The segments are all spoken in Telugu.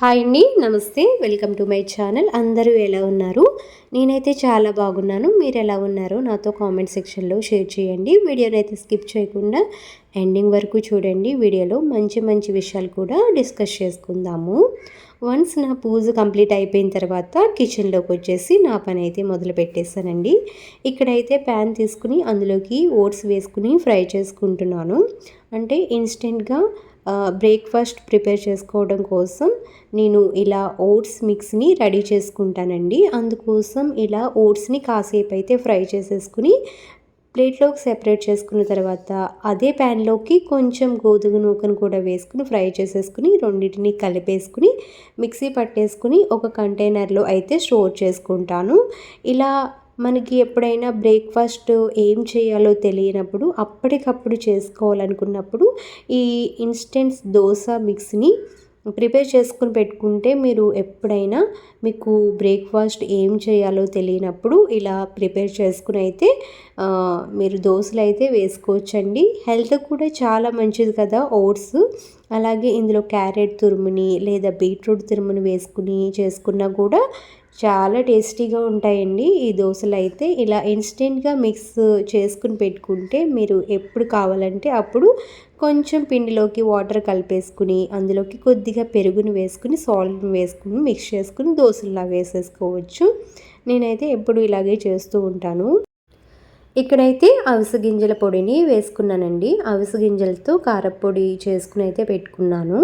హాయ్ అండి నమస్తే. Welcome to my channel. అందరూ ఎలా ఉన్నారు? నేనైతే చాలా బాగున్నాను. మీరు ఎలా ఉన్నారో నాతో కామెంట్ సెక్షన్లో షేర్ చేయండి. వీడియోని అయితే స్కిప్ చేయకుండా ఎండింగ్ వరకు చూడండి. వీడియోలో మంచి మంచి విషయాలు కూడా డిస్కస్ చేసుకుందాము. వన్స్ నా పూజ కంప్లీట్ అయిపోయిన తర్వాత కిచెన్లోకి వచ్చేసి నా పని అయితే మొదలు పెట్టేశానండి. ఇక్కడైతే ప్యాన్ తీసుకుని అందులోకి ఓట్స్ వేసుకుని ఫ్రై చేసుకుంటున్నాను. అంటే ఇన్స్టెంట్గా బ్రేక్ఫాస్ట్ ప్రిపేర్ చేసుకోవడం కోసం నేను ఇలా ఓట్స్ మిక్స్ని రెడీ చేసుకుంటానండి. అందుకోసం ఇలా ఓట్స్ని కాసేపు అయితే ఫ్రై చేసేసుకుని ప్లేట్లోకి సెపరేట్ చేసుకున్న తర్వాత అదే ప్యాన్లోకి కొంచెం గోధుమ నూకను కూడా వేసుకుని ఫ్రై చేసేసుకుని రెండింటిని కలిపేసుకుని మిక్సీ పట్టేసుకుని ఒక కంటైనర్లో అయితే స్టోర్ చేసుకుంటాను. ఇలా మనకి ఎప్పుడైనా బ్రేక్ఫాస్ట్ ఏం చేయాలో తెలియనప్పుడు అప్పటికప్పుడు చేసుకోవాలనుకున్నప్పుడు ఈ ఇన్స్టెంట్స్ దోశ మిక్స్ని ప్రిపేర్ చేసుకుని పెట్టుకుంటే మీరు ఎప్పుడైనా మీకు బ్రేక్ఫాస్ట్ ఏం చేయాలో తెలియనప్పుడు ఇలా ప్రిపేర్ చేసుకుని అయితే మీరు దోశలు అయితే వేసుకోవచ్చండి. హెల్త్ కూడా చాలా మంచిది కదా ఓట్స్. అలాగే ఇందులో క్యారెట్ తురుముని లేదా బీట్రూట్ తురుముని వేసుకుని చేసుకున్నా కూడా చాలా టేస్టీగా ఉంటాయండి. ఈ దోశలు అయితే ఇలా ఇన్స్టెంట్గా మిక్స్ చేసుకుని పెట్టుకుంటే మీరు ఎప్పుడు కావాలంటే అప్పుడు కొంచెం పిండిలోకి వాటర్ కలిపేసుకుని అందులోకి కొద్దిగా పెరుగుని వేసుకుని సాల్ట్ని వేసుకుని మిక్స్ చేసుకుని దోశల్లా వేసేసుకోవచ్చు. నేనైతే ఎప్పుడు ఇలాగే చేస్తూ ఉంటాను. ఇక్కడైతే అవిసె గింజల పొడిని వేసుకున్నానండి. అవిసె గింజలతో కారపొడి చేసుకుని అయితే పెట్టుకున్నాను.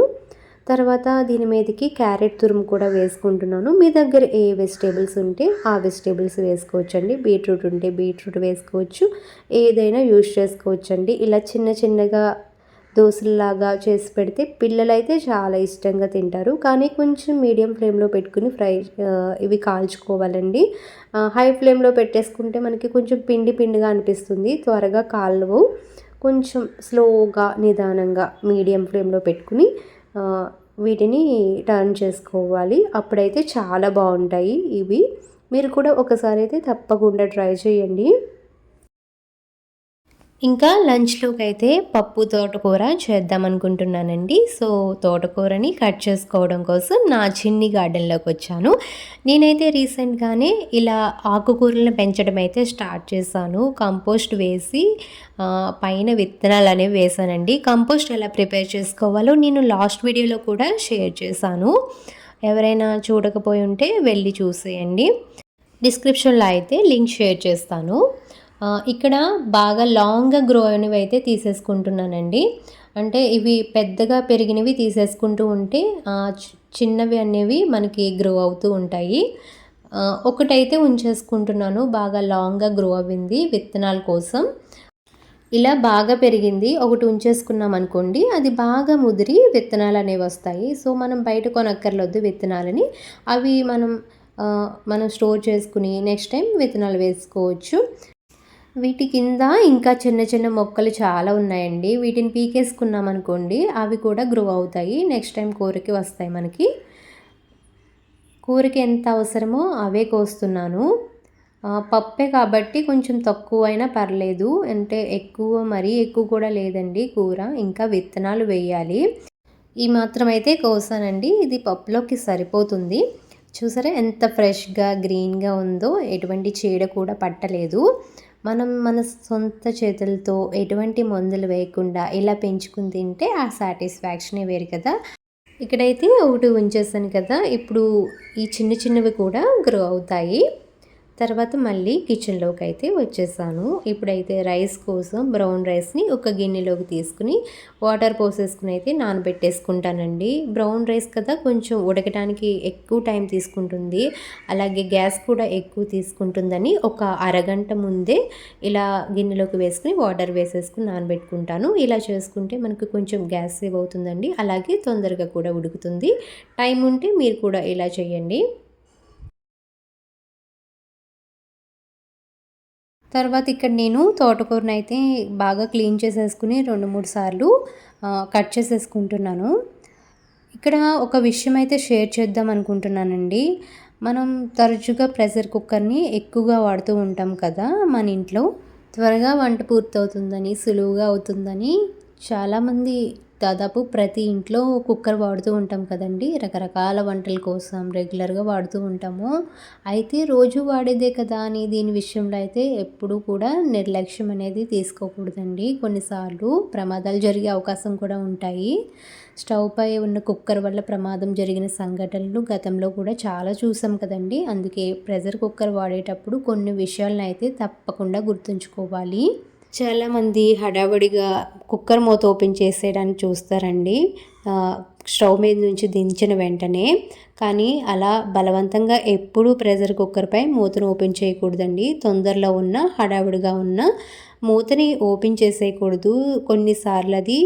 తర్వాత దీని మీదకి క్యారెట్ తురుము కూడా వేసుకుంటున్నాను. మీ దగ్గర ఏ వెజిటేబుల్స్ ఉంటే ఆ వెజిటేబుల్స్ వేసుకోవచ్చండి. బీట్రూట్ ఉంటే బీట్రూట్ వేసుకోవచ్చు. ఏదైనా యూజ్ చేసుకోవచ్చండి. ఇలా చిన్న చిన్నగా దోశలాగా చేసి పెడితే పిల్లలైతే చాలా ఇష్టంగా తింటారు. కానీ కొంచెం మీడియం ఫ్లేమ్లో పెట్టుకుని ఫ్రై ఇవి కాల్చుకోవాలండి. హై ఫ్లేమ్లో పెట్టేసుకుంటే మనకి కొంచెం పిండి పిండిగా అనిపిస్తుంది. త్వరగా కాలువు. కొంచెం స్లోగా నిదానంగా మీడియం ఫ్లేమ్లో పెట్టుకుని వీటిని టర్న్ చేసుకోవాలి. అప్పుడైతే చాలా బాగుంటాయి ఇవి. మీరు కూడా ఒకసారి అయితే తప్పకుండా ట్రై చేయండి. ఇంకా లంచ్లోకి అయితే పప్పు తోటకూర చేద్దాం అనుకుంటున్నానండి సో తోటకూరని కట్ చేసుకోవడం కోసం నా చిన్ని గార్డెన్లోకి వచ్చాను నేనైతే రీసెంట్గానే ఇలా ఆకుకూరలను పెంచడం అయితే స్టార్ట్ చేశాను. కంపోస్ట్ వేసి పైన విత్తనాలు అనేవి వేసానండి కంపోస్ట్ ఎలా ప్రిపేర్ చేసుకోవాలో నేను లాస్ట్ వీడియోలో కూడా షేర్ చేశాను. ఎవరైనా చూడకపోయి ఉంటే వెళ్ళి చూసేయండి. డిస్క్రిప్షన్లో అయితే లింక్ షేర్ చేస్తాను. ఇక్కడ బాగా లాంగ్గా గ్రో అయినవి అయితే తీసేసుకుంటున్నానండి. అంటే ఇవి పెద్దగా పెరిగినవి తీసేసుకుంటూ ఉంటే చిన్నవి అనేవి మనకి గ్రో అవుతూ ఉంటాయి. ఒకటైతే ఉంచేసుకుంటున్నాను బాగా లాంగ్గా గ్రో అయింది విత్తనాల కోసం. ఇలా బాగా పెరిగింది ఒకటి ఉంచేసుకున్నాం అనుకోండి అది బాగా ముదిరి విత్తనాలు అనేవి వస్తాయి. సో మనం బయట కొనక్కర్లొద్దు విత్తనాలని. అవి మనం మనం స్టోర్ చేసుకుని నెక్స్ట్ టైం విత్తనాలు వేసుకోవచ్చు. వీటి కింద ఇంకా చిన్న చిన్న మొక్కలు చాలా ఉన్నాయండి. వీటిని పీకేసుకున్నాం అనుకోండి అవి కూడా గ్రో అవుతాయి. నెక్స్ట్ టైం కూరకి వస్తాయి మనకి. కూరకి ఎంత అవసరమో అవే కోస్తున్నాను. పప్పే కాబట్టి కొంచెం తక్కువ అయినా పర్లేదు. అంటే ఎక్కువ మరీ ఎక్కువ కూడా లేదండి కూర. ఇంకా విత్తనాలు వేయాలి. ఈ మాత్రం అయితే కోసానండి. ఇది పప్పులోకి సరిపోతుంది. చూసారా? ఎంత ఫ్రెష్గా గ్రీన్గా ఉందో ఎటువంటి చీడ కూడా పట్టలేదు. మనం మన సొంత చేతులతో ఎటువంటి మందులు వేయకుండా ఇలా పెంచుకుని తింటే ఆ సాటిస్ఫాక్షనే వేరు కదా. ఇక్కడైతే ఒకటి ఉంచేసాను కదా. ఇప్పుడు ఈ చిన్న చిన్నవి కూడా గ్రో అవుతాయి. తర్వాత మళ్ళీ కిచెన్లోకి అయితే వచ్చేసాను. ఇప్పుడైతే రైస్ కోసం బ్రౌన్ రైస్ని ఒక గిన్నెలోకి తీసుకుని వాటర్ పోసేసుకుని అయితే నానబెట్టేసుకుంటానండి. బ్రౌన్ రైస్ కదా కొంచెం ఉడకడానికి ఎక్కువ టైం తీసుకుంటుంది. అలాగే గ్యాస్ కూడా ఎక్కువ తీసుకుంటుందని ఒక అరగంట ముందే ఇలా గిన్నెలోకి వేసుకుని వాటర్ వేసేసుకుని నానబెట్టుకుంటాను. ఇలా చేసుకుంటే మనకు కొంచెం గ్యాస్ సేవ్ అవుతుందండి. అలాగే తొందరగా కూడా ఉడుకుతుంది. టైం ఉంటే మీరు కూడా ఇలా చేయండి. తర్వాత ఇక్కడ నేను తోటకూరని అయితే బాగా క్లీన్ చేసేసుకుని రెండు మూడు సార్లు కట్ చేసేసుకుంటున్నాను. ఇక్కడ ఒక విషయం అయితే షేర్ చేద్దాం అనుకుంటున్నానండి. మనం తరచుగా ప్రెషర్ కుక్కర్ని ఎక్కువగా వాడుతూ ఉంటాం కదా మన ఇంట్లో. త్వరగా వంట పూర్తవుతుందని సులువుగా అవుతుందని చాలామంది దాదాపు ప్రతి ఇంట్లో కుక్కర్ వాడుతూ ఉంటాం కదండి. రకరకాల వంటల కోసం రెగ్యులర్గా వాడుతూ ఉంటాము. అయితే రోజు వాడేదే కదా అని దీని విషయంలో అయితే ఎప్పుడూ కూడా నిర్లక్ష్యం అనేది తీసుకోకూడదండి. కొన్నిసార్లు ప్రమాదాలు జరిగే అవకాశం కూడా ఉంటాయి. స్టవ్ పై ఉన్న కుక్కర్ వల్ల ప్రమాదం జరిగిన సంఘటనలు గతంలో కూడా చాలా చూసాం కదండి. అందుకే ప్రెషర్ కుక్కర్ వాడేటప్పుడు కొన్ని విషయాలను అయితే తప్పకుండా గుర్తుంచుకోవాలి. చాలామంది హడావడిగా కుక్కర్ మూత ఓపెన్ చేసేయడానికి చూస్తారండి. స్టవ్ మీద నుంచి దించిన వెంటనే కానీ అలా బలవంతంగా ఎప్పుడూ ప్రెషర్ కుక్కర్పై మూతను ఓపెన్ చేయకూడదండి. తొందరలో ఉన్న హడావిడిగా ఉన్న మూతని ఓపెన్ చేసేయకూడదు. కొన్నిసార్లు అది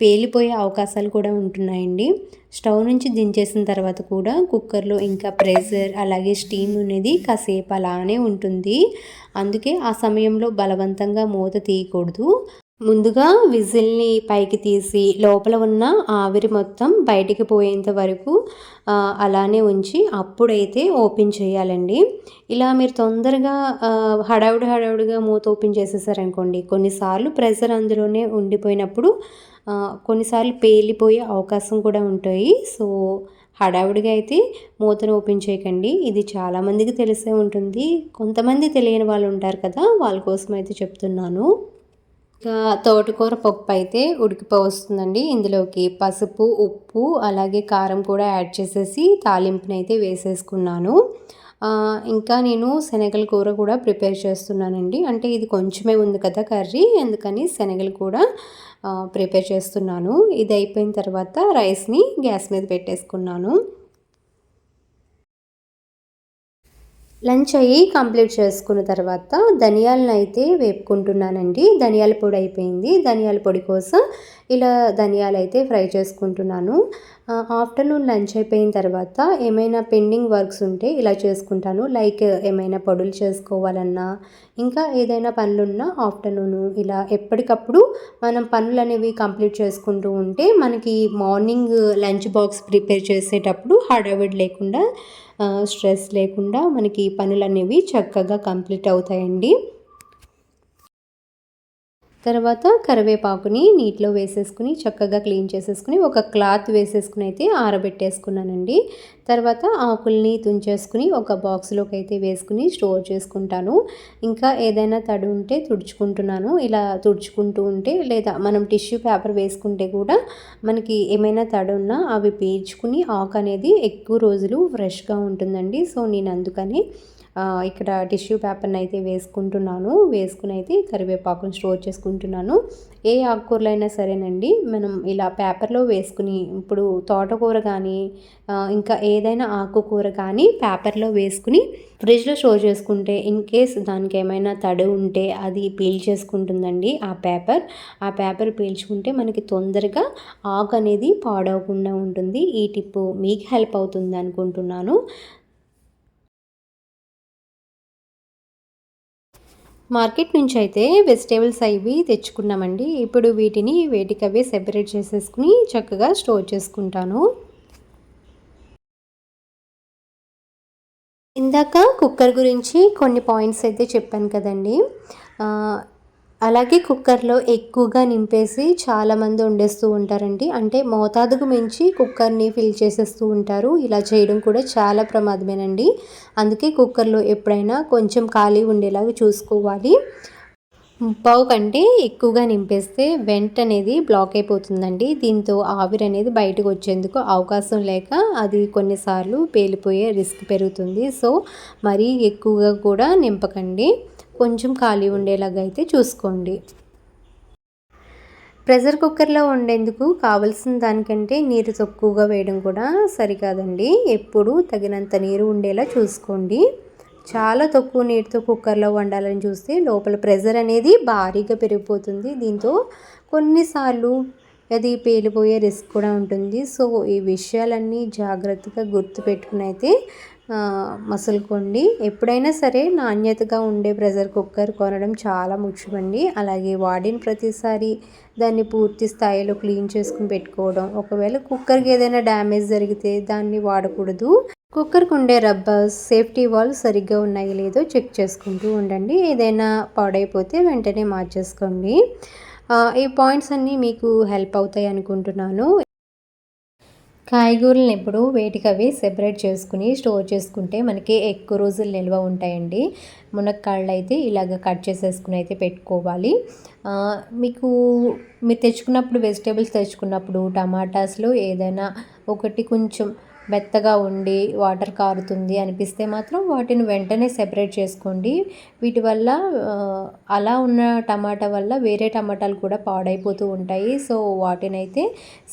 పేలిపోయే అవకాశాలు కూడా ఉంటున్నాయండి. స్టవ్ నుంచి దించేసిన తర్వాత కూడా కుక్కర్లో ఇంకా ప్రెషర్ అలాగే స్టీమ్ అనేది కాసేపు అలానే ఉంటుంది. అందుకే ఆ సమయంలో బలవంతంగా మూత తీయకూడదు. ముందుగా విజిల్ని పైకి తీసి లోపల ఉన్న ఆవిరి మొత్తం బయటికి పోయేంత వరకు అలానే ఉంచి అప్పుడైతే ఓపెన్ చేయాలండి. ఇలా మీరు తొందరగా హడావుడి హడావుడిగా మూత ఓపెన్ చేసేసారనుకోండి కొన్నిసార్లు ప్రెషర్ అందులోనే ఉండిపోయినప్పుడు కొన్నిసార్లు పేలిపోయే అవకాశం కూడా ఉంటాయి. సో హడావుడిగా అయితే మూతను ఓపెన్ చేయకండి. ఇది చాలామందికి తెలిసే ఉంటుంది. కొంతమంది తెలియని వాళ్ళు ఉంటారు కదా వాళ్ళ కోసం అయితే చెప్తున్నాను. ఇంకా తోటకూర పప్పు అయితే ఉడికిపోవస్తుందండి. ఇందులోకి పసుపు ఉప్పు అలాగే కారం కూడా యాడ్ చేసేసి తాలింపునైతే వేసేసుకున్నాను. ఇంకా నేను శనగల కూర కూడా ప్రిపేర్ చేస్తున్నానండి. అంటే ఇది కొంచెమే ఉంది కదా కర్రీ ఎందుకని శనగలు కూడా ప్రిపేర్ చేస్తున్నాను. ఇది అయిపోయిన తర్వాత రైస్ని గ్యాస్ మీద పెట్టేసుకున్నాను. లంచ్ అయ్యి కంప్లీట్ చేసుకున్న తర్వాత ధనియాలను అయితే వేపుకుంటున్నానండి. ధనియాల పొడి అయిపోయింది. ధనియాల పొడి కోసం ఇలా ధనియాలు అయితే ఫ్రై చేసుకుంటున్నాను. ఆఫ్టర్నూన్ లంచ్ అయిపోయిన తర్వాత ఏమైనా పెండింగ్ వర్క్స్ ఉంటే ఇలా చేసుకుంటాను. లైక్ ఏమైనా పొడులు చేసుకోవాలన్నా ఇంకా ఏదైనా పనులున్నా ఆఫ్టర్నూన్ ఇలా ఎప్పటికప్పుడు మనం పనులు అనేవి కంప్లీట్ చేసుకుంటూ ఉంటే మనకి మార్నింగ్ లంచ్ బాక్స్ ప్రిపేర్ చేసేటప్పుడు హడావిడి లేకుండా స్ట్రెస్ లేకుండా మనకి పనులు అనేవి చక్కగా కంప్లీట్ అవుతాయండి. తర్వాత కరివేపాకుని నీటిలో వేసేసుకుని చక్కగా క్లీన్ చేసేసుకుని ఒక క్లాత్ వేసేసుకుని అయితే ఆరబెట్టేసుకున్నానండి. తర్వాత ఆకుల్ని తుంచేసుకుని ఒక బాక్స్లోకి అయితే వేసుకుని స్టోర్ చేసుకుంటాను. ఇంకా ఏదైనా తడి ఉంటే తుడుచుకుంటున్నాను. ఇలా తుడుచుకుంటూ ఉంటే లేదా మనం టిష్యూ పేపర్ వేసుకుంటే కూడా మనకి ఏమైనా తడి ఉన్నా అవి పీల్చుకుని ఆకు అనేది ఎక్కువ రోజులు ఫ్రెష్గా ఉంటుందండి. సో నేను అందుకని ఇక్కడ టిష్యూ పేపర్ని అయితే వేసుకుంటున్నాను. వేసుకుని అయితే కరివేపాకును స్టోర్ చేసుకుంటున్నాను. ఏ ఆకుకూరలైనా సరేనండి మనం ఇలా పేపర్లో వేసుకుని ఇప్పుడు తోటకూర కానీ ఇంకా ఏదైనా ఆకుకూర కానీ పేపర్లో వేసుకుని ఫ్రిడ్జ్లో స్టోర్ చేసుకుంటే ఇన్ కేస్ దానికి ఏమైనా తడి ఉంటే అది పీల్ చేసుకుంటుందండి ఆ పేపర్. ఆ పేపర్ పీల్చుకుంటే మనకి తొందరగా ఆకు అనేది పాడవకుండా ఉంటుంది. ఈ టిప్పు మీకు హెల్ప్ అవుతుంది అనుకుంటున్నాను. మార్కెట్ నుంచి అయితే వెజిటేబుల్స్ అవి తెచ్చుకున్నామండి. ఇప్పుడు వీటిని వేటికవే సెపరేట్ చేసేసుకుని చక్కగా స్టోర్ చేసుకుంటాను. ఇందాక కుక్కర్ గురించి కొన్ని పాయింట్స్ అయితే చెప్పాను కదండి. అలాగే కుక్కర్లో ఎక్కువగా నింపేసి చాలామంది వండేస్తూ ఉంటారండి. అంటే మోతాదుకు మించి కుక్కర్ని ఫిల్ చేసేస్తూ ఉంటారు. ఇలా చేయడం కూడా చాలా ప్రమాదమేనండి. అందుకే కుక్కర్లో ఎప్పుడైనా కొంచెం ఖాళీ ఉండేలాగా చూసుకోవాలి. పావు కంటే ఎక్కువగా నింపేస్తే వెంట అనేది బ్లాక్ అయిపోతుందండి. దీంతో ఆవిరి అనేది బయటకు వచ్చేందుకు అవకాశం లేక అది కొన్నిసార్లు పేలిపోయే రిస్క్ పెరుగుతుంది. సో మరీ ఎక్కువగా కూడా నింపకండి. కొంచెం ఖాళీ ఉండేలాగా అయితే చూసుకోండి. ప్రెషర్ కుక్కర్లో వండేందుకు కావలసిన దానికంటే నీరు తక్కువగా వేయడం కూడా సరికాదండి. ఎప్పుడు తగినంత నీరు ఉండేలా చూసుకోండి. చాలా తక్కువ నీటితో కుక్కర్లో వండాలని చూస్తే లోపల ప్రెషర్ అనేది భారీగా పెరిగిపోతుంది. దీంతో కొన్నిసార్లు అది పేలిపోయే రిస్క్ కూడా ఉంటుంది. సో ఈ విషయాలన్నీ జాగ్రత్తగా గుర్తుపెట్టుకుని అయితే మసులుకోండి ఎప్పుడైనా సరే నాణ్యతగా ఉండే ప్రెషర్ కుక్కర్ కొనడం చాలా ముఖ్యమండి. అలాగే వాడిన ప్రతిసారి దాన్ని పూర్తి స్థాయిలో క్లీన్ చేసుకుని పెట్టుకోవడం. ఒకవేళ కుక్కర్కి ఏదైనా డ్యామేజ్ జరిగితే దాన్ని వాడకూడదు. కుక్కర్కి ఉండే రబ్బర్స్ సేఫ్టీ వాల్ సరిగ్గా ఉన్నాయో లేదో చెక్ చేసుకుంటూ ఉండండి. ఏదైనా పాడైపోతే వెంటనే మార్చేసుకోండి. ఈ పాయింట్స్ అన్నీ మీకు హెల్ప్ అవుతాయి అనుకుంటున్నాను. కాయగూరలను ఎప్పుడు వేటికవి సెపరేట్ చేసుకుని స్టోర్ చేసుకుంటే మనకి ఎక్కువ రోజులు నిల్వ ఉంటాయండి. మునక్కాళ్ళు అయితే ఇలాగ కట్ చేసేసుకుని అయితే పెట్టుకోవాలి. మీకు మీరు తెచ్చుకున్నప్పుడు వెజిటేబుల్స్ తెచ్చుకున్నప్పుడు టమాటాస్లో ఏదైనా ఒకటి కొంచెం మెత్తగా ఉండి వాటర్ కారుతుంది అనిపిస్తే మాత్రం వాటిని వెంటనే సెపరేట్ చేసుకోండి. వీటి వల్ల అలా ఉన్న టమాటా వల్ల వేరే టమాటాలు కూడా పాడైపోతూ ఉంటాయి. సో వాటిని అయితే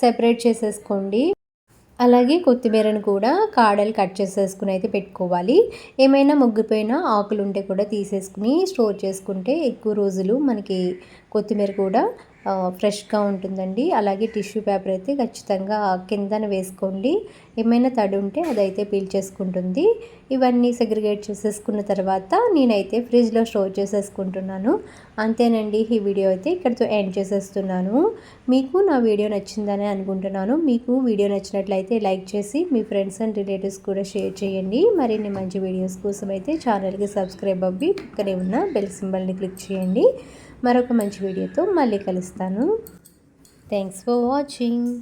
సెపరేట్ చేసేసుకోండి. అలాగే కొత్తిమీరను కూడా కాడలు కట్ చేసేసుకుని అయితే పెట్టుకోవాలి. ఏమైనా ముగ్గిపోయిన ఆకులు ఉంటే కూడా తీసేసుకుని స్టోర్ చేసుకుంటే ఎక్కువ రోజులు మనకి కొత్తిమీర కూడా ఫ్రెష్గా ఉంటుందండి. అలాగే టిష్యూ పేపర్ అయితే ఖచ్చితంగా కిందన వేసుకోండి. ఏమైనా తడి ఉంటే అదైతే పీల్చేసుకుంటుంది ఇవన్నీ సెగ్రిగేట్ చేసేసుకున్న తర్వాత నేనైతే ఫ్రిడ్జ్లో స్టోర్ చేసేసుకుంటున్నాను. అంతేనండి ఈ వీడియో అయితే ఇక్కడితో ఎండ్ చేసేస్తున్నాను. మీకు నా వీడియో నచ్చిందని అనుకుంటున్నాను. మీకు వీడియో నచ్చినట్లయితే లైక్ చేసి మీ ఫ్రెండ్స్ అండ్ రిలేటివ్స్ కూడా షేర్ చేయండి. మరిన్ని మంచి వీడియోస్ కోసం అయితే ఛానల్కి సబ్స్క్రైబ్ అవ్వి పక్కనే ఉన్న బెల్ సింబల్ని క్లిక్ చేయండి. మరొక మంచి వీడియోతో మళ్ళీ కలుస్తాను. Thanks for watching.